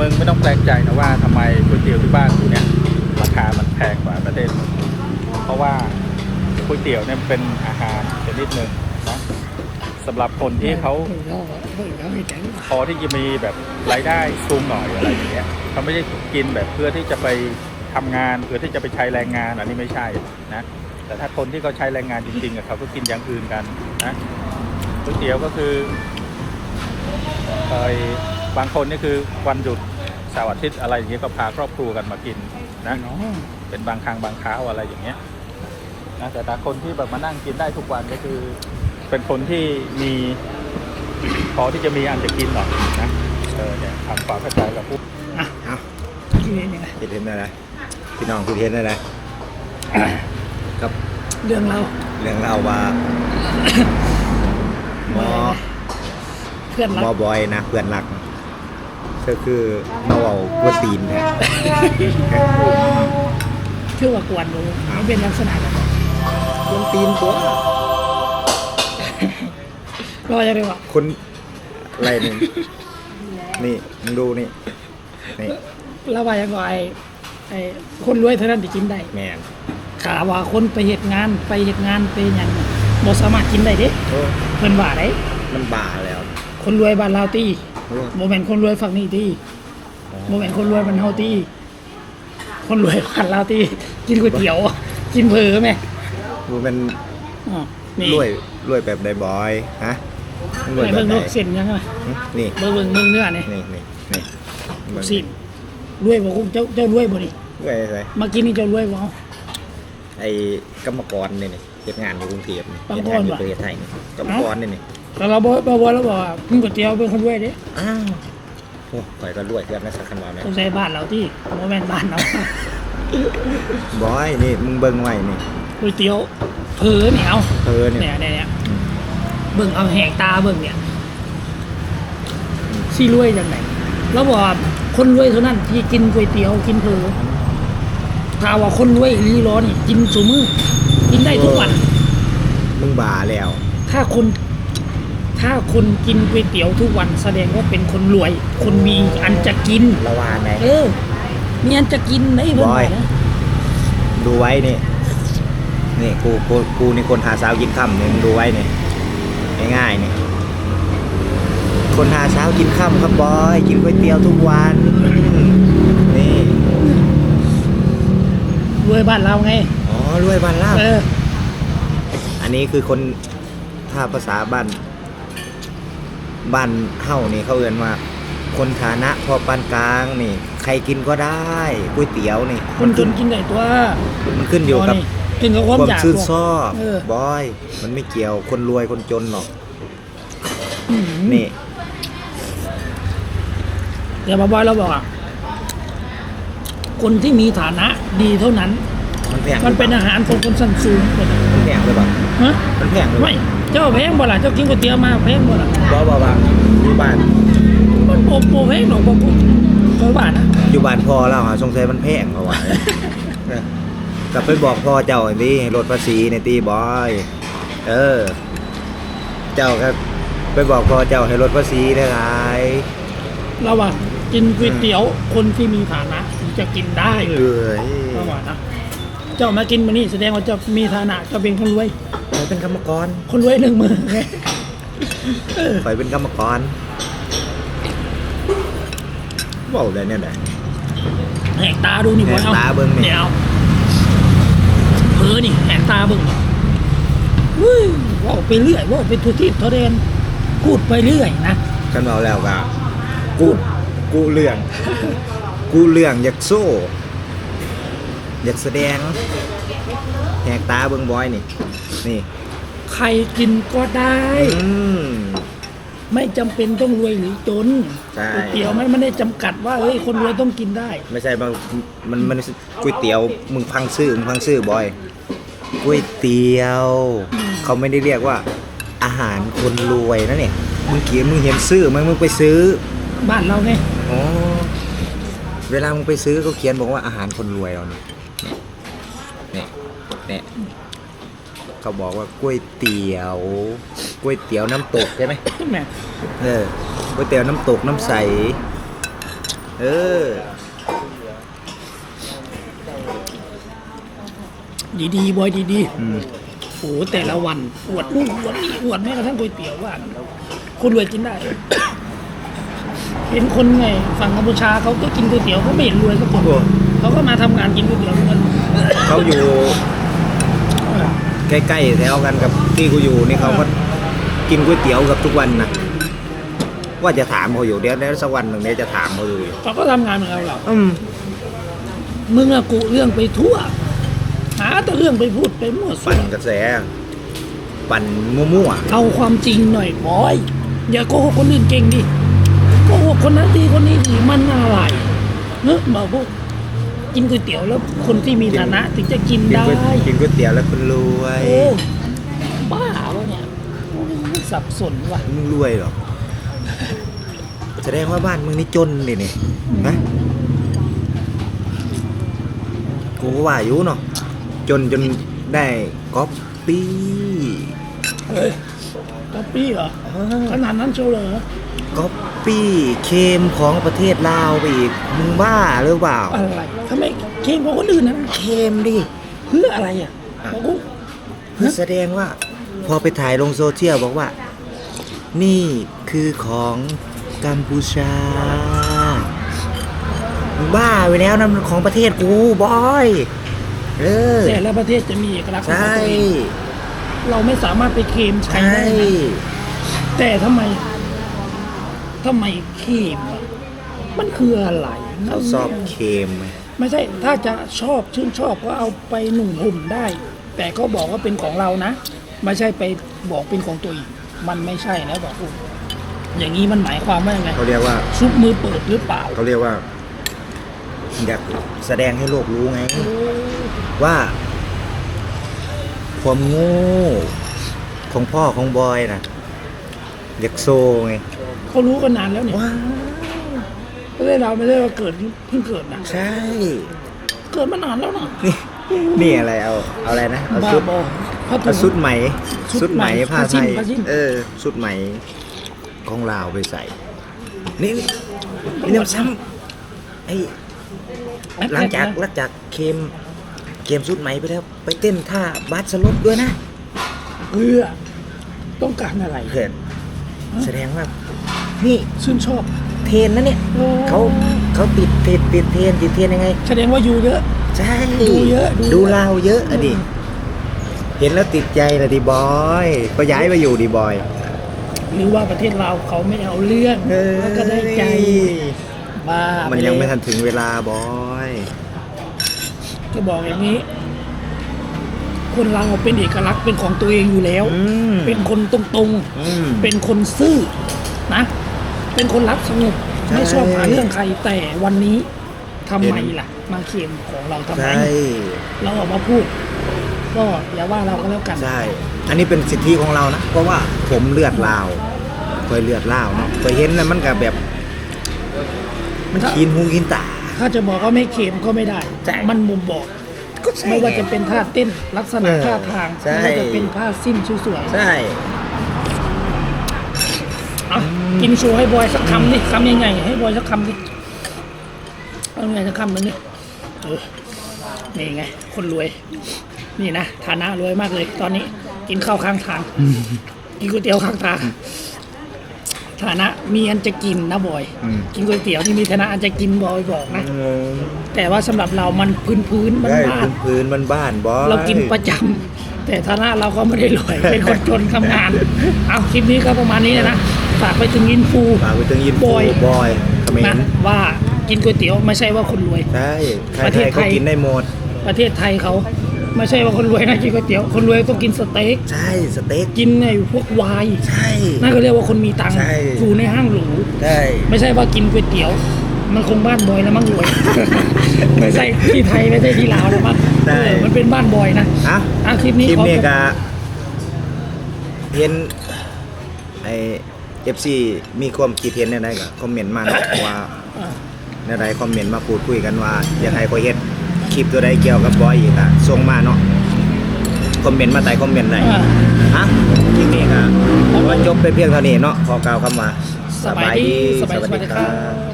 มึงไม่ต้องแปลกใจนะว่าทำไมก๋วยเตี๋ยวที่บ้านกูเนี่ยราคามันแพงกว่าประเทศ เพราะว่าก๋วยเตี๋ยวเนี่ยเป็นอาหารชนิดหนึ่งนะสำหรับคนที่เขาพอที่จะมีแบบรายได้สูงหน่อยอะไรอย่างเงี้ยเขาไม่ได้กินแบบเพื่อที่จะไปทำงานเพื่อที่จะไปใช้แรงงานอันนี้ไม่ใช่นะแต่ถ้าคนที่เขาใช้แรงงานจริงๆอะเขาก็กินอย่างอื่นกันนะก๋วยเตี๋ยวก็คือเอ่อ บางคนนี่คือวันหยุดเสาร์อาทิตย์อะไรอย่างเงี้ยก็พาครอบครัวกันมากินนะเนาะเป็นบางครั้งบางคราวอะไรอย่างเงี้ยนะแต่ถ้าคนที่แบบมานั่งกินได้ทุกวันก็คือ เป็นคนที่มีพอที่จะมีอันจะกินหน่อยนะเออเนี่ยทำความเข้าใจกับผู้อะเอาที่นี่นี่ไงคิดเห็นอะไรพี่น้องคิดเห็นอะไรกับเรื่องเราเรื่องเล่าว่าหมอเพื่อนหรัมอกบอยนะเพื่อนรัก ก็คือมาเว่ากวนตีนเนี่ยชื่อว่ากวนดูมันเป็นลักษณะแบบกวนตีนตัวเราจะเรียกว่าคนอะไรหนึ่งนี่มึงดูนี่นี่เราว่าอย่างไรไอ้ไอ้คนรวยเท่านั้นที่กินได้แมนข่าวว่าคนไปเหตุงานไปเหตุงานไปหยังบ่สามารถกินได้เด้โอ้เพิ่นว่าได้มันบ้าแล้ว คนรวยบ้านเราตี โอ้บ่แม่นคนรวยฝั่งนี้ตีบ่แม่นคนรวยบ้านเฮาตีคนรวยบ้านเราตีกินก๋วยเตี๋ยว กินเผลอแม่ดูมันอ๋อนี่รวยรวยแบบใดบอยฮะมึงรวยไหนแบบเบิ่งไหนลูกเส้นยังไงหึนี่เบิ่งเบิ่งเบิ่งเนื้อนี่นี่นี่นี่เบิ่งสิรวยบ่คุเจ้าเจ้ารวยบ่นี่รวยอะไรมากินนี่เจ้ารวยบ่เอาไอ้กรรมกรเนี่ยนี่เฮ็ดงานอยู่กรุงเทพนี่กรรมเฮ็ดกรงานอยู่วะประเทศไทยนี่กรรมกรเนี่ยนี่ แต่เราบ่บ่บ่แล้วบอกว่ากินก๋วยเตี๋ยวเป็นคนรวยเด้อ้าวโอ้ข่อยก็รวยเกินนะสักคันว่าแม่ต้องใช้บ้านเราที่บ่แม่นบ้านเราบอยนี่มึงเบิ่งไว้นี่ก๋วยเตี๋ยวเผลอเนี่ยเอาเธอเนี่ยเนี่ยเนี่ยเนี่ยเบิ่งเอาแหกตาเบิ่งเนี่ยสิรวยจังไดแล้วบอกว่าคนรวยเท่านั้นที่กินก๋วยเตี๋ยวกินเผลอถ้าว่าคนรวยอีหลีร้อนี่กินซุมื้อกินได้ทุกวัน มึงบ้าแล้ว ถ้าคน ถ้าคนกินก๋วยเตี๋ยวทุกวันแสดงว่าเป็นคนรวย คนมีอันจะกินละวานไหนเออ มีอันจะกินไอ้เพื่อนบอยบอกนะดูไว้นี่ นี่กูกูกูนี่คนหาสาวกินค่ำนี่มึงดูไว้นี่ง่ายๆนี่คนหาเช้ากินค่ำครับบอย กินก๋วยเตี๋ยวทุกวันนี่รวยบ้านเราไง อ๋อรวยบ้านลาบเออ อันนี้คือคนถ้าภาษาบ้าน บ้านเฮานี่เขาเอ่นว่า คนฐานะพอปานกลางนี่ ใครกินก็ได้ก๋วยเตี๋ยวนี่คนจนกินได้ตัวมันขึ้นอยู่กับนี่กินกับความความอยากซื่นตัวชอบเออบอย มันไม่เกี่ยวคนรวยคนจนหรอกอืมนี่เดี๋ยวบอยเราบอกอะคนที่มีฐานะดีเท่านั้น มันแพงมันเป็นอาหารของคนสั้นสูงคนมันแพงหรือเปล่าฮะมันแพงหรือเปไม่ล่า เจ้าแพงบ่ล่ะเจ้ากินก๋วยเตี๋ยวมาแพงบ่ล่ะบอบอบาอยู่บ้าน มันโปโปแพงหรอกบ่พูดก็ว่านะอยู่บ้านพ่อเราหาสงสัยมันแพงเพราะว่าเออกลับไปบอกพ่อเจ้าไอ้นี่ลดภาษีในตีบอย เออ เจ้าครับ ไปบอกพ่อเจ้าให้ลดภาษีได้ไรเราว่ากินก๋วยเตี๋ยวคนที่มีฐานะถึงจะกินได้เอ้ยเราว่านะ เจ้ามากินมานี่แสดงว่าเจ้ามีฐานะเจ้าเป็นคนรวย ข่อยเป็นกรรมกรคนรวยหนึ่งมือไงเออข่อยเป็นกรรมกรบอกเลยเนี่ยแหละแหกตาดูนี่บอยเอาแหกตาเบิ่งนี่นี่เอาเผลอนี่แหกตาเบิ่งนี่วุ้ยว่าไปเรื่อยว่าไปทุทิศทอเดนพูดไปเรื่อยนะกันเอาแล้วก็กูกูเรื่อง กูเรื่องอยากโซ่ อยากแสดงแหกตาเบิ่งบอยนี่ นี่ ใครกินก็ได้ อืม ไม่จำเป็นต้องรวยหรือจนใช่ ก๋วยเตี๋ยวมันไม่ได้จำกัดว่าเฮ้ยคนรวยต้องกินได้ ไม่ใช่บางมันมันก๋วยเตี๋ยวมึงพังซื่อมึงพังซื่อบอยก๋วยเตี๋ยว เขาไม่ได้เรียกว่า อาหารคนรวยนะเนี่ยมึงเขียนมึงเห็นซื่อไหมมึงไปซื้อบ้านเราไงอ๋อเวลามึงไปซื้อเขาเขียนบอกว่าอาหารคนรวยเราเนี่ยเนี่ย เนี่ยเขาบอกว่าก๋วยเตี๋ยวก๋วยเตี๋ยวน้ำตกใช่ไหมแหม่เออก๋วยเตี๋ยวน้ำตกน้ำใส เออ ดีๆบอยดีอืมๆโอ้โหแต่ละวันอวดนู่นอวดนี่อวดแม้กระทั่งก๋วยเตี๋ยวว่าคนรวยกินได้ เห็นคนไงฝั่งกัมพูชาเขาก็กินก๋วยเตี๋ยวเขาไม่เห็นรวยสักคนเขาก็มาทำงานกินก๋วยเตี๋ยวทุกวันเขาอยู่ ใกล้ๆแถวกันกับที่กูอยู่นี่เขาก็กินก๋วยเตี๋ยวกับทุกวันนะว่าจะถามเขาอยู่เดี๋ยวเดี๋ยวสักวันหนึ่งเดี๋ยวจะถามเขาอยู่เขาก็ทำงานเหมือนเราเราอืมมึงอะกุเรื่องไปทั่ว หาแต่เรื่องไปพูดไปมั่วซั่ปั่นวกระแส ปั่นมั่วเอาความจริงหน่อยบอย อย่าโกหกคนอื่นเก่งดิโกหกคนนั้นดีคนนี้ดีมันอะไรเนอะบอกพวก กินก๋วยเตี๋ยวแล้วคนที่มีฐานะถึงจะกินๆกินได้ ก๋วยกินก๋วยเตี๋ยวแล้วคุณรวยโอ้บ้าวะเนี่ยโอ้ยสับสนว่ะ มึงรวยเหรอแสดงว่าบ้านมึงนี่จนดินี่นะกูก็ว่าอยู่เนาะจนจนได้ก๊อปปี้เฮ้ยก๊อปปี้เหรอขนาดนั้นเชียวเหรอก๊อป ปี้เคมของประเทศลาวไปอีกมึงบ้าหรือเปล่าอะไรทำไมเก่งกว่าคนอื่นนะเคมดิเพื่ออะไรอะบอกกูเพื่อแสดงว่า พอไปถ่ายลงโซเชียลบอกว่า นี่คือของกัมพูชามึงบ้าไปแล้วนะมันของประเทศกูบอยเออแต่ละประเทศจะมีเอกลักษณ์ของใช่ตัวเองเราไม่สามารถไปเคลมใครใช่ได้นะแต่ทำไม ทำไมเคลมอะมันคืออะไรเขาชอบเคมไหมไม่ใช่ถ้าจะชอบชื่นชอบก็เอาไปหนุ่มหุ่มได้ แต่ก็บอกว่าเป็นของเรานะ ไม่ใช่ไปบอกเป็นของตัวเองมันไม่ใช่นะบอกคุณอย่างนี้มันหมายความว่ายังไงเขาเรียกว่าซุปมือเปิดหรือเปล่าเขาเรียกว่าอยากแสดงให้โลกรู้ไง ว่า ความโง่ของพ่อของบอยนะ อยากโซไงเขารู้กันนานแล้วเนี่ยว้าวประเทศเราไม่ได้ว่าเกิดเพิ่งเกิดนะใช่ เกิดมานานแล้วนะนี่นี่อะไรเอาเอาอะไรนะเอาบ้าชุดบอผ้าถุเอาง ชุดไหมชุชุดดไหไหมมผ้าผ้าสิ้ไทนยผ้าสิ้น เออชุดไหมของลาวไปใส่ นี่นี่นี่มันซ้ำไอ้หลังจากหลังจากเคมเคมชุดไหมไปแล้ว ไปเต้นท่าบาสลบด้วยนะ เพื่อต้องการอะไร เพื่อน แสดงว่านี่ชื่นชอบ เทรนนะเนี่ยเขาเขาติดติดติดเทรนติดเทรนยังไง แสดงว่าอยู่เยอะใช่ดูเยอะดูเยอะดูลาวเยอะอะดิเห็นแล้วติดใจเลยดิบอยก็ย้ายมาอยู่ดิบอย หรือว่าประเทศเราเขาไม่เอาเรื่องแล้วก็ได้ใจบ้ามัมันยังไม่ทันถึงเวลาบอยจะบอกอย่างนี้ คนเราเป็นเอกลักษณ์เป็นของตัวเองอยู่แล้ว อืมเป็นคนตรงอืม ๆ เป็นคนซื่อนะ เป็นคนรักสงบใช่ ไม่ชอบหาเรื่องใครแต่วันนี้ทำไมล่ะ มาเค็มของเราทำไมใช่เราออกมาพูด ก็อย่าว่าเราก็แล้วกัน ใช่ อันนี้เป็นสิทธิของเรานะ เพราะว่าผมเลือดลาวเคยเลือดลาวเนาะเคยเห็นนะมันกับแบบ มันกินหูกินตา ถ้าจะบอกว่าไม่เค็มก็ไม่ได้ ใช่ มันมุมบอก ก็ใช่ไม่ว่าจะเป็นท่าเต้นลักษณะเออท่าทางใช่ไม่ว่าจะเป็นผ้าสิ้นสวยใช่ๆอะกินโชว์ให้บอยสักคำดิคำยังไงให้บอยสักคำดิเอาไงสักคำหนึ่งดิเออนี่ไง คนรวย นี่นะฐานะรวยมากเลย ตอนนี้กินข้าวข้างทางกินก๋วยเตี๋ยวข้างทาง ฐานะมีอันจะกินนะบอย อืม กินก๋วยเตี๋ยวที่มีฐานะอันจะกินบอยบอกนะอืมแต่ว่าสำหรับเรามันพื้นพื้นๆบ้านได้บ้านพื้นพื้นบ้านๆบอยเรากินประจำแต่ฐานะเราก็ไม่ได้รวย เป็นคนจนทำงาน เอาคลิปนี้ก็ประมาณนี้นะฝากไปถึงอินฟู ฝากไปถึงยินบฟูอย บอยเขมนะรว่ากินก๋วยเตี๋ยวไม่ใช่ว่าคนรวย ใช่ ใครประเทศๆก็ไทยกินได้หมด ประเทศไทยเขา ไม่ใช่ว่าคนรวยนะกินก๋วยเตี๋ยวคนรวยต้องกินสเต็กใช่สเต็กกินไอ้พวกไวน์ใช่ นั่นก็เรียกว่าคนมีตังค์ใช่ อยู่ในห้างหรูใช่ไม่ใช่ว่ากินก๋วยเตี๋ยว มันคงบ้านบอยแล้วมั้งรวย ไม่ใช่ที่ไทยไม่ใช่ที่ลาวแล้วมั้งเออมันเป็นบ้านบอยนะอะอะคลิปนี้คลิปขอนี้ก็เห็นไอเอฟซีมีความคิดเห็นในใดก็คอมเมนต์มาเนาะว่าอะในใดคอมเมนต์มาพูดคุยกันว่าอยากให้ข้อยเฮ็ดค ลิปตัวใดเกี่ยวกับบอยอีกอะส่งมาเนาะคอมเมนต์มาใต้คอมเมนต์ได้อะฮะคลิปนี้ก็ว่าจบไปเพียงเท่านี้เนาะขอกล่าวคำว่าสบายดีสบายดีครับ